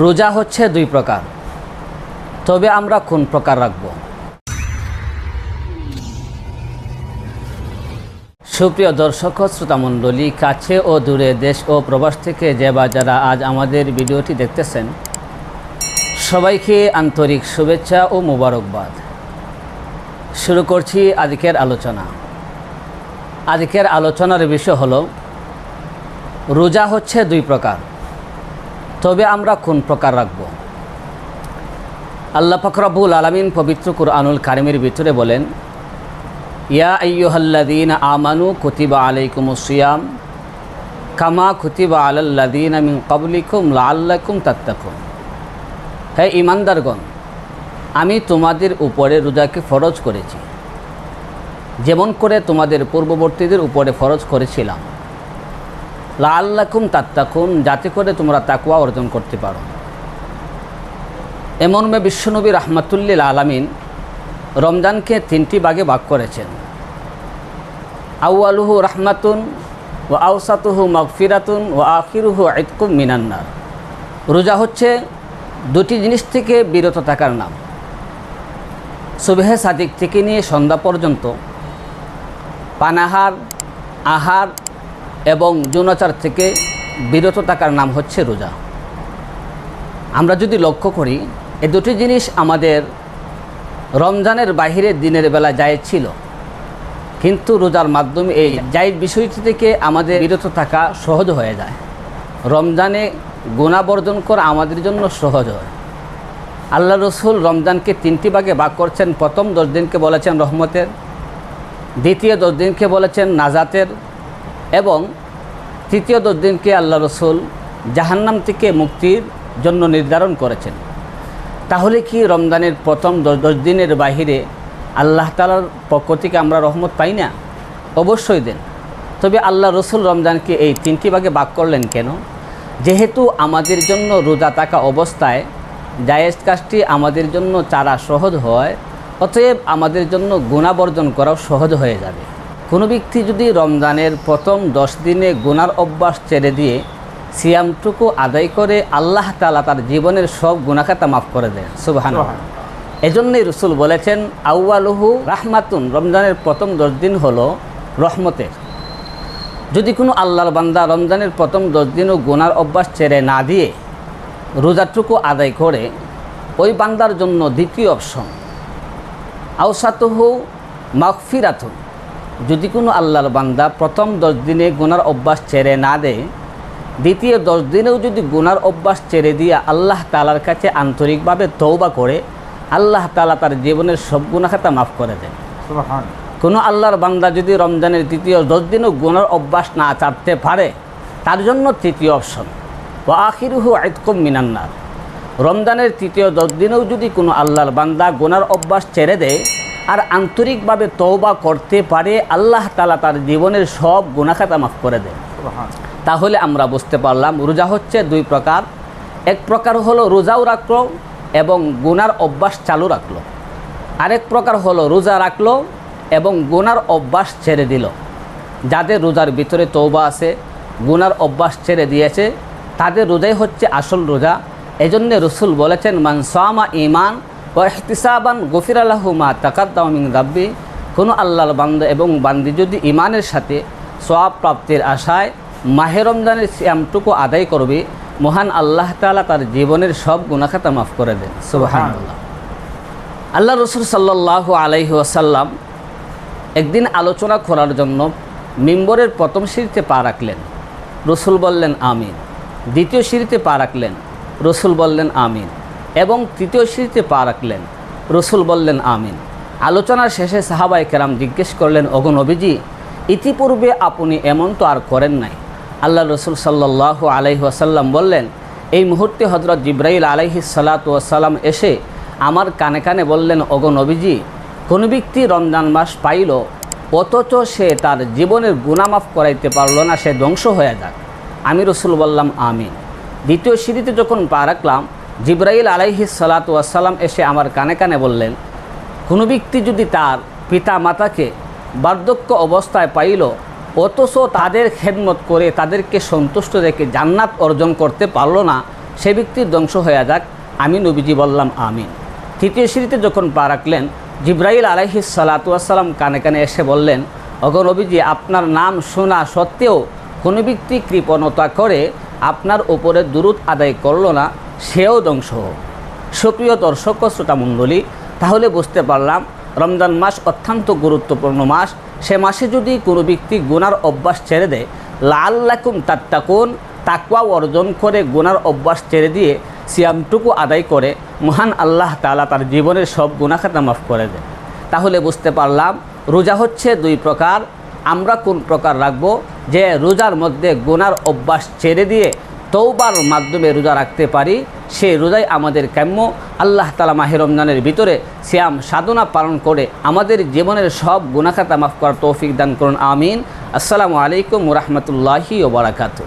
রোজা হচ্ছে দুই প্রকার। তবে আমরা কোন প্রকার রাখব? সুপ্রিয় দর্শক শ্রোতামণ্ডলী, কাছে ও দূরে দেশ ও প্রবাস থেকে যে বা যারা আজ আমাদের ভিডিওটি দেখতেছেন, সবাইকে আন্তরিক শুভেচ্ছা ও মোবারকবাদ। শুরু করছি আজকের আলোচনা। আজকের আলোচনার বিষয় হলো, রোজা হচ্ছে দুই প্রকার। তবে আমরা কোন প্রকার রাখব? আল্লাহ ফকরাবুল আলমিন পবিত্র কুরআনুল কারিমের ভিতরে বলেন, ইয়া আইয়ুহাল্লাদিন আমানু কুতিবা আলাইকুম সিয়াম কামা কুতিবা আলাল্লাদিন মিন কবলিকুম লাল্লাকুম তাত্তাকুম হে ইমানদারগণ আমি তোমাদের উপরে রোজাকে ফরজ করেছি। যেমন করে তোমাদের পূর্ববর্তীদের উপরে ফরজ করেছিলাম। লাল্লাকুম তাত্তাকুন, যাতে করে তোমরা তাকুয়া অর্জন করতে পারো। এমন মে বিশ্বনবী রহমাতুল্লিল আলামিন রমজানকে তিনটি ভাগে ভাগ করেছেন। আউআলুহু রহমাতুন ও আউসাতুহু মগফিরাতুন ও আখিরুহু আইতকুম মিনান্নার রোজা হচ্ছে দুটি জিনিস থেকে বিরত থাকার নাম। সুবেহে সাদিক থেকে নিয়ে সন্ধ্যা পর্যন্ত পানাহার, আহার এবং যৌনাচার থেকে বিরত থাকার নাম হচ্ছে রোজা। আমরা যদি লক্ষ্য করি, এ দুটি জিনিস আমাদের রমজানের বাহিরে দিনের বেলা জায়েজ ছিল। কিন্তু রোজার মাধ্যমে এই জায়েজ বিষয়টি থেকে আমাদের বিরত থাকা সহজ হয়ে যায়। রমজানে গুণা বর্জন করা আমাদের জন্য সহজ হয়। আল্লাহ রসুল রমজানকে তিনটি ভাগে ভাগ করছেন। প্রথম দশ দিনকে বলেছেন রহমতের, দ্বিতীয় দশ দিনকে বলেছেন নাজাতের এবং তৃতীয় দশ দিনকে আল্লাহ রসুল জাহান্নাম থেকে মুক্তির জন্য নির্ধারণ করেছেন। তাহলে কি রমজানের প্রথম দশ দিনের বাহিরে আল্লাহ তালার পক্ষ থেকে আমরা রহমত পাই না? অবশ্যই দেন। তবে আল্লাহ রসুল রমজানকে এই তিনটি ভাগে ভাগ করলেন কেন? যেহেতু আমাদের জন্য রোজা থাকা অবস্থায় জায়েজ কাজটি আমাদের জন্য চারা সহজ হয়, অতএব আমাদের জন্য গুণাবর্জন করাও সহজ হয়ে যাবে। কোনো ব্যক্তি যদি রমজানের প্রথম দশ দিনে গুনার অভ্যাস ছেড়ে দিয়ে সিয়ামটুকু আদায় করে আল্লাহ তালা তার জীবনের সব গুণাখাতা মাফ করে দেন সুবাহান এজন্যই রসুল বলেছেন আউয়ালুহু রাহমাতুন রমজানের প্রথম দশ দিন হলো রহমতের। যদি কোনো আল্লাহর বান্দা রমজানের প্রথম দশ দিনও গুনার অভ্যাস ছেড়ে না দিয়ে রোজাটুকু আদায় করে ওই বান্দার জন্য দ্বিতীয় অপশন আউসাতহু মাগফিরাতুন। যদি কোনো আল্লাহর বান্দা প্রথম দশ দিনে গুনার অভ্যাস ছেড়ে না দেয় দ্বিতীয় দশ দিনেও যদি গুনার অভ্যাস ছেড়ে দিয়ে আল্লাহ তালার কাছে আন্তরিকভাবে তৌবা করে আল্লাহ তালা তার জীবনের সব গুণাখাতা মাফ করে দেন কোনো আল্লাহর বান্দা যদি রমজানের তৃতীয় দশ দিনও গুনার অভ্যাস না চাপতে পারে তার জন্য তৃতীয় অপশন ও আখিরুহু আইতকম মিনান্নার রমজানের তৃতীয় দশ দিনেও যদি কোনো আল্লাহর বান্দা গুনার অভ্যাস ছেড়ে দেয় আর আন্তরিকভাবে তৌবা করতে পারে আল্লাহ তালা তার জীবনের সব গুণাখাতা মাফ করে দেয় তাহলে আমরা বুঝতে পারলাম রোজা হচ্ছে দুই প্রকার। এক প্রকার হলো রোজাও রাখল এবং গুনার অভ্যাস চালু রাখল। আরেক প্রকার হলো রোজা রাখল এবং গুনার অভ্যাস ছেড়ে দিল। যাদের রোজার ভিতরে তৌবা আছে গুনার অভ্যাস ছেড়ে দিয়েছে তাদের রোজাই হচ্ছে আসল রোজা। এজন্যে রসুল বলেছেন মানসামা ইমান ও এহতিসাবান গফির আল্লাহুমা তাকাদ্দামিং রাব্বি, কোনো আল্লাহর বান্দ এবং বান্দি যদি ইমানের সাথে সব প্রাপ্তির আশায় মাহে রমজানের শ্যামটুকু আদায় করবে, মহান আল্লাহ তালা তার জীবনের সব গুণাখাতা মাফ করে দেন। সুবাহান আল্লাহ রসুল সাল্লাহ আলাইহি ওয়াসাল্লাম একদিন আলোচনা করার জন্য মিম্বরের প্রথম সিঁড়িতে পা রাখলেন। রসুল বললেন, আমিন। দ্বিতীয় সিঁড়িতে পা রাখলেন। রসুল বললেন, আমিন। এবং তৃতীয় সিঁড়িতে পা রাখলেন। রসুল বললেন, আমিন। আলোচনার শেষে সাহাবাই কেরাম জিজ্ঞেস করলেন অগনবীজি ইতিপূর্বে আপনি এমন তো আর করেন নাই? আল্লাহ রসুল সাল্লাহ আলাইহি আসাল্লাম বললেন, এই মুহূর্তে হজরত জিব্রাইল আলাইহি সালাতাম এসে আমার কানে কানে বললেন অগনবীজি কোনো ব্যক্তি রমজান মাস পাইল, অথচ সে তার জীবনের গুণামাফ করাইতে পারল না, সে ধ্বংস হয়ে যাক। আমি রসুল বললাম, আমিন। দ্বিতীয় সিঁড়িতে যখন পা রাখলাম জিব্রাইল আলাইহি সালাতাম এসে আমার কানে কানে বললেন, কোনো ব্যক্তি যদি তার পিতা মাতাকে বার্ধক্য অবস্থায় পাইল, অথচ তাদের খেদমত করে তাদেরকে সন্তুষ্ট রেখে জান্নাত অর্জন করতে পারল না, সে ব্যক্তির ধ্বংস হয়ে যাক, আমি নবীজি বললাম, আমিন। তৃতীয় সিঁড়িতে যখন পা রাখলেন, জিব্রাইল আলাইহি সালাতুয়াসাল্লাম কানে কানে এসে বললেন অগনবীজি আপনার নাম শোনা সত্ত্বেও কোনো ব্যক্তি কৃপণতা করে আপনার উপরে দূরত আদায় করল না সেও ধ্বংস হোক। সুপ্রিয় দর্শক শ্রোতামণ্ডলী তাহলে বুঝতে পারলাম রমজান মাস অত্যন্ত গুরুত্বপূর্ণ মাস। সে মাসে যদি কোনো ব্যক্তি গুনার অভ্যাস ছেড়ে দেয় লাল্লাকুম তাত্তাকুন তাকুয়া অর্জন করে গুনার অভ্যাস ছেড়ে দিয়ে সিয়ামটুকু আদায় করে, মহান আল্লাহ তালা তার জীবনের সব গুণাখাতা মাফ করে দেয় তাহলে বুঝতে পারলাম রোজা হচ্ছে দুই প্রকার। আমরা কোন প্রকার রাখব? যে রোজার মধ্যে গুনার অভ্যাস ছেড়ে দিয়ে তৌবার মাধ্যমে রোজা রাখতে পারি সে রোজাই আমাদের কাম্য। আল্লাহ তালা মাহে রমজানের ভিতরে শ্যাম সাধনা পালন করে আমাদের জীবনের সব গুণাখাতা মাফ করার তৌফিক দান করুন, আমিন। আসসালামু আলাইকুম রহমতুল্লাহি ওবরাকাতু